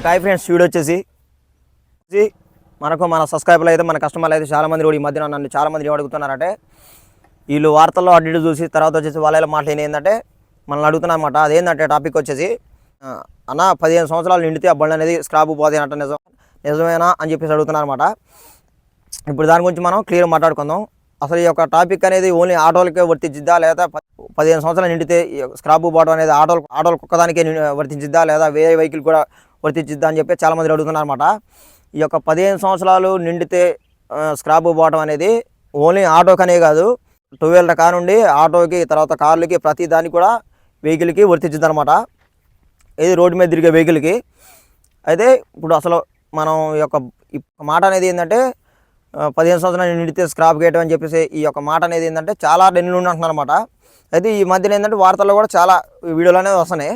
ఒక hi friends video వచ్చేసి. మనకు మన సబ్స్క్రైబర్లు అయితే మన కస్టమర్లు అయితే చాలా మంది కూడా ఈ మధ్యన నన్ను చాలా మంది అడుగుతున్నారంటే. వీళ్ళు వార్తల్లో అడ్డు ఇటు చూసి తర్వాత వచ్చేసి వాళ్ళ మాట్లాడిన ఏంటంటే మనల్ని అడుగుతున్నారన్నమాట అదేంటంటే టాపిక్ వచ్చేసి అన్న పదిహేను సంవత్సరాలు నిండితే ఆ బండి అనేది స్క్రాప్ పోతే అంట నిజం నిజమేనా అని చెప్పేసి అడుగుతున్నారన్నమాట ఇప్పుడు దాని గురించి మనం క్లియర్ మాట్లాడుకుందాం. అసలు ఈ యొక్క టాపిక్ అనేది ఓన్లీ ఆటోలకే వర్తించిద్దా లేదా పదిహేను సంవత్సరాలు నిండితే స్క్రాప్ పోవడం అనేది ఆటోలు ఆటోలకు ఒక్కదానికే వర్తించిద్దా లేదా వేరే వెహికల్ కూడా వర్తించిద్దా అని చెప్పి చాలా మంది అడుగుతున్నారు అనమాట ఈ యొక్క పదిహేను సంవత్సరాలు నిండితే స్క్రాప్ పోవడం అనేది ఓన్లీ ఆటోకనే కాదు. టూ వీలర్ కార్ నుండి ఆటోకి తర్వాత కార్లకి ప్రతి దానికి కూడా వెహికల్కి వర్తించిద్ది అనమాట ఇది రోడ్డు మీద తిరిగే వెహికల్కి. అయితే ఇప్పుడు అసలు మనం ఈ యొక్క మాట అనేది ఏంటంటే పదిహేను సంవత్సరాలు నిండితే స్క్రాప్ గేయటం అని చెప్పేసి ఈ యొక్క మాట అనేది ఏంటంటే చాలా రెండు నుండి అంటున్నారు అనమాట అయితే ఈ మధ్యన ఏంటంటే వార్తల్లో కూడా చాలా వీడియోలు అనేవి వస్తున్నాయి.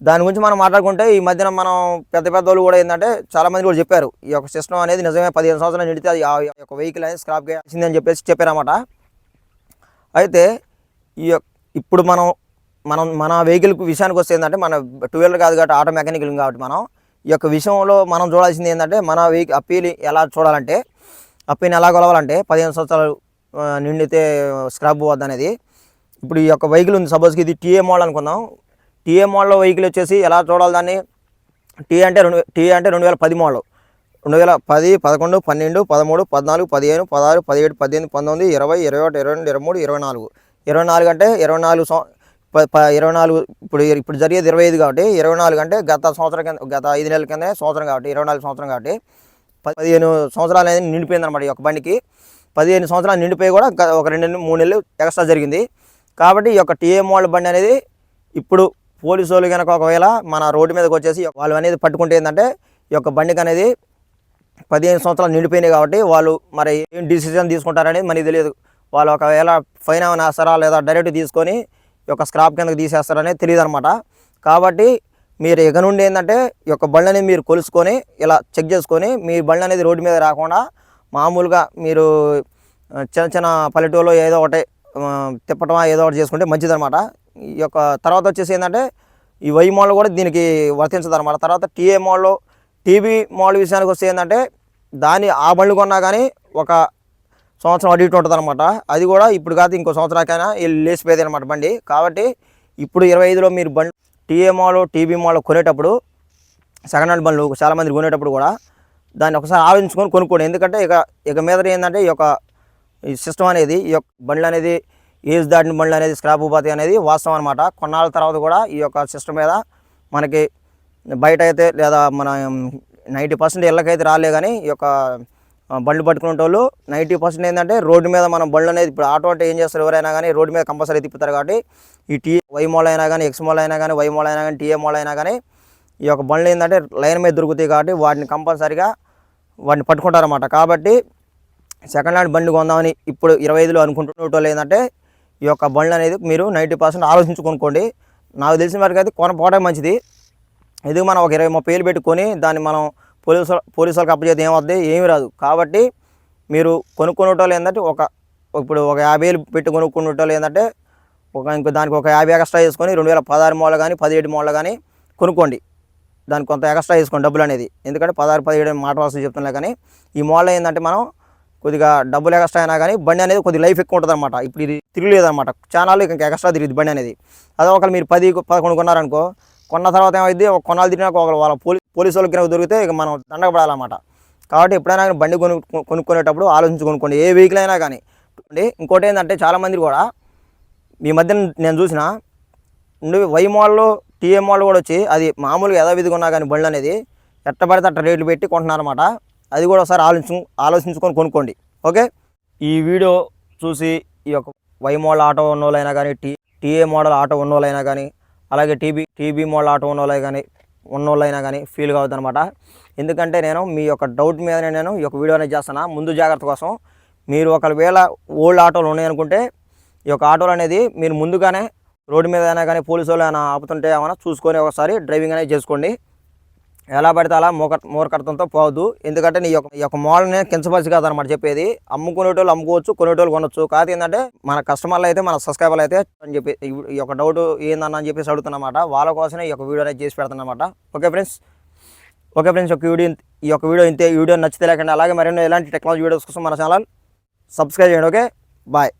దాని గురించి మనం మాట్లాడుకుంటే ఈ మధ్యన మనం పెద్ద పెద్ద వాళ్ళు కూడా ఏంటంటే చాలా మంది కూడా చెప్పారు ఈ యొక్క సిస్టమ్ అనేది నిజమే పదిహేను సంవత్సరాలు నిండితే అది ఆ యొక్క వెహికల్ అనేది స్క్రాప్ చేసింది చెప్పేసి చెప్పారన్నమాట. అయితే ఈ ఇప్పుడు మనం మనం మన వెహికల్ విషయానికి వస్తే ఏంటంటే మన టూ వీలర్ కాదు కాబట్టి ఆటో మెకానికల్ కాబట్టి మనం ఈ యొక్క విషయంలో మనం చూడాల్సింది ఏంటంటే మన వెహికల్ అప్పీల్ ఎలా చూడాలంటే అప్పీని ఎలా కొలవాలంటే పదిహేను సంవత్సరాలు నిండితే స్క్రాప్ పోవద్దు అనేది ఇప్పుడు ఈ యొక్క వెహికల్ ఉంది సపోజ్కి ఇది టీఏ మోడల్ అనుకుందాం. టీఏ మోడల్ వెహికల్ వచ్చేసి ఎలా చూడాలి దాన్ని? టీ అంటే రెండు టీ అంటే రెండు వేల పది మోడల్. రెండు వేల పది పదకొండు పన్నెండు పదమూడు పద్నాలుగు పదిహేను పదహారు పదిహేడు పద్దెనిమిది పంతొమ్మిది ఇరవై ఇరవై ఒకటి ఇరవై రెండు ఇరవై మూడు ఇరవై నాలుగు. ఇరవై నాలుగు అంటే ఇరవై నాలుగు ఇరవై నాలుగు ఇప్పుడు ఇప్పుడు జరిగేది ఇరవై ఐదు కాబట్టి ఇరవై నాలుగు అంటే గత సంవత్సరం కింద గత ఐదు నెలల కింద సంవత్సరం కాబట్టి ఇరవై నాలుగు సంవత్సరం కాబట్టి పదిహేను సంవత్సరాలు అనేది నిండిపోయింది అనమాట ఈ యొక్క బండికి. పదిహేను సంవత్సరాలు నిండిపోయి కూడా ఒక రెండు మూడు నెలలు ఎక్స్ట్రా జరిగింది. కాబట్టి ఈ యొక్క టీఏ మోడల్ బండి అనేది ఇప్పుడు పోలీసు వాళ్ళు కనుక ఒకవేళ మన రోడ్డు మీదకి వచ్చేసి వాళ్ళు అనేది పట్టుకుంటే ఏంటంటే ఈ యొక్క బండికి అనేది పదిహేను సంవత్సరాలు నిండిపోయినాయి కాబట్టి వాళ్ళు మరి ఏం డిసిజన్ తీసుకుంటారనేది మనకి తెలియదు. వాళ్ళు ఒకవేళ ఫైన్ ఏమైనా వేస్తారా లేదా డైరెక్ట్ తీసుకొని ఈ యొక్క స్క్రాప్ కిందకి తీసేస్తారనేది తెలియదు అనమాట కాబట్టి మీరు ఇక నుండి ఏంటంటే ఈ యొక్క బండి అనేది మీరు కొలుసుకొని ఇలా చెక్ చేసుకొని మీ బండి అనేది రోడ్డు మీద రాకుండా మామూలుగా మీరు చిన్న చిన్న పల్లెటూరులో ఏదో ఒకటి తిప్పటమా ఏదో ఒకటి చేసుకుంటే మంచిదనమాట ఈ యొక్క తర్వాత వచ్చేసి ఏంటంటే ఈ వై మోడల్ కూడా దీనికి వర్తించదు అనమాట తర్వాత టీఏ మోడల్ టీవీ మోడల్ విషయానికి వస్తే ఏంటంటే దాని ఆ బండ్లు కొన్నా కానీ ఒక సంవత్సరం అడిగి ఉంటుంది అనమాట అది కూడా ఇప్పుడు కాదు ఇంకో సంవత్సరాకైనా లేచిపోయేది అనమాట బండి. కాబట్టి ఇప్పుడు ఇరవై ఐదులో మీరు బండి టీఏ మోడల్ టీవీ మోడల్ కొనేటప్పుడు సెకండ్ హ్యాండ్ బండ్లు చాలామంది కొనేటప్పుడు కూడా దాన్ని ఒకసారి ఆలోచించుకొని కొనుక్కోండి. ఎందుకంటే ఇక ఇక మీద ఏంటంటే ఈ యొక్క ఈ సిస్టమ్ అనేది ఈ యొక్క బండ్లు అనేది ఏజ్ దాటిన బండ్లు అనేది స్క్రాప్ ఉపాధి అనేది వాస్తవం అనమాట కొన్నాళ్ళ తర్వాత కూడా ఈ యొక్క సిస్టమ్ మీద మనకి బయట అయితే లేదా మన నైంటీ పర్సెంట్ ఇళ్ళకైతే రాలే కానీ ఈ యొక్క బండ్లు పట్టుకునేటోళ్ళు నైంటీ పర్సెంట్ ఏంటంటే రోడ్డు మీద మనం బండ్లు అనేది ఇప్పుడు ఆటో అంటే ఏం చేస్తారు ఎవరైనా కానీ రోడ్డు మీద కంపల్సరీ తిప్పుతారు కాబట్టి ఈ టీ వై మోల్ అయినా కానీ ఎక్స్ మోల్ అయినా కానీ వై మోల్ అయినా కానీ టీఏ మోల్ అయినా కానీ ఈ యొక్క బండ్లు ఏంటంటే లైన్ మీద దొరుకుతాయి కాబట్టి వాటిని కంపల్సరీగా వాటిని పట్టుకుంటారన్నమాట. కాబట్టి సెకండ్ హ్యాండ్ బండి కొందామని ఇప్పుడు ఇరవై ఐదులో అనుకుంటున్న వాళ్ళు ఏంటంటే ఈ యొక్క బండ్లు అనేది మీరు నైంటీ పర్సెంట్ ఆలోచించి కొనుక్కోండి నాకు తెలిసిన వరకు అయితే కొనపోవడం మంచిది. ఇది మనం ఒక ఇరవై ముప్పై వేలు పెట్టుకొని దాన్ని మనం పోలీసు పోలీసు వాళ్ళకి అప్పచేస్తే ఏమవుద్ది? ఏమీ రాదు. కాబట్టి మీరు కొనుక్కునేటోళ్ళు ఏంటంటే ఒక ఇప్పుడు ఒక యాభై వేలు పెట్టి కొనుక్కునేటోళ్ళు ఏంటంటే ఒక ఇంకో దానికి ఒక యాభై ఎక్స్ట్రా చేసుకొని రెండు వేల పదహారు మోడల్ కానీ పదిహేడు మోడల్ కానీ కొనుక్కోండి. దానికి కొంత ఎక్స్ట్రా చేసుకోండి డబ్బులు అనేది. ఎందుకంటే పదహారు పదిహేడు మాట వస్తుంది చెప్తున్నా కానీ ఈ మోడల్ ఏంటంటే మనం కొద్దిగా డబ్బులు ఎక్స్ట్రా అయినా కానీ బండి అనేది కొద్ది లైఫ్ ఎక్కువ ఉంటుంది అనమాట ఇప్పుడు ఇది తిరగలేదు అనమాట ఛానల్ ఇంకా ఎక్స్ట్రా తిరిగింది బండి అనేది. అదే ఒకళ్ళు మీరు పది పదకొండు కొన్నారనుకో కొన్న తర్వాత ఏమైంది ఒక కొన్నాళ్ళు తిరిగినాక ఒక వాళ్ళ పోలీ పోలీసు వాళ్ళకి దొరికితే ఇక మనం దండకపడాలన్నమాట కాబట్టి ఎప్పుడైనా కానీ బండి కొను కొనుక్కునేటప్పుడు ఆలోచించి కొనుక్కోండి. ఏ వెహికల్ అయినా కానీ. ఇంకోటి ఏంటంటే చాలామంది కూడా ఈ మధ్యన నేను చూసిన వై మాల్లో టీఎం మాల్ కూడా వచ్చి అది మామూలుగా యథావిధిగా ఉన్నా కానీ బండ్లు అనేది ఎట్ట పడితే అట్ట రేట్లు పెట్టి కొంటున్నారన్నమాట. అది కూడా ఒకసారి ఆలోచించు ఆలోచించుకొని కొనుక్కోండి. ఓకే? ఈ వీడియో చూసి ఈ యొక్క వై మోడల్ ఆటో ఉన్న వాళ్ళైనా కానీ టీ టీఏ మోడల్ ఆటో ఉన్న వాళ్ళైనా కానీ అలాగే టీబీ టీబీ మోడల్ ఆటో ఉన్న వాళ్ళైనా కానీ ఉన్న వాళ్ళైనా కానీ ఫీల్ కావద్దనమాట ఎందుకంటే నేను మీ యొక్క డౌట్ మీదనే నేను ఈ యొక్క వీడియో అనేది చేస్తాను. ముందు జాగ్రత్త కోసం మీరు ఒకవేళ ఓల్డ్ ఆటోలు ఉన్నాయనుకుంటే ఈ యొక్క ఆటోలు అనేది మీరు ముందుగానే రోడ్డు మీద అయినా కానీ పోలీసు వాళ్ళు అయినా ఆపుతుంటే ఏమైనా చూసుకొని ఒకసారి డ్రైవింగ్ అనేది చేసుకోండి. ఎలా పడితే అలా మూక మూరకడతంతో పోవద్దు. ఎందుకంటే నీ యొక్క యొక్క మోడల్ని కించపరిచి కాదనమాట చెప్పేది. అమ్ముకునేటోళ్ళు అమ్ముకోవచ్చు కొనేటోళ్ళు కొనొచ్చు. కాదు ఏంటంటే మన కస్టమర్లు అయితే మన సబ్స్క్రైబర్లు అయితే అని చెప్పి ఈ- యొక్క డౌట్ ఏందన్న అని చెప్పేసి అడుగుతున్నమాట. వాళ్ళ కోసమే ఈ యొక్క వీడియో అనేది చేసి పెడుతున్నమాట. Okay friends? ఓకే ఫ్రెండ్స్ ఒక వీడియో ఈ యొక్క వీడియో ఇంతే. వీడియో నచ్చితే లేకుండా అలాగే మరెన్నో ఎలాంటి టెక్నాలజీ వీడియోస్ కోసం మన ఛానల్ సబ్స్క్రైబ్ చేయండి. ఓకే? బాయ్.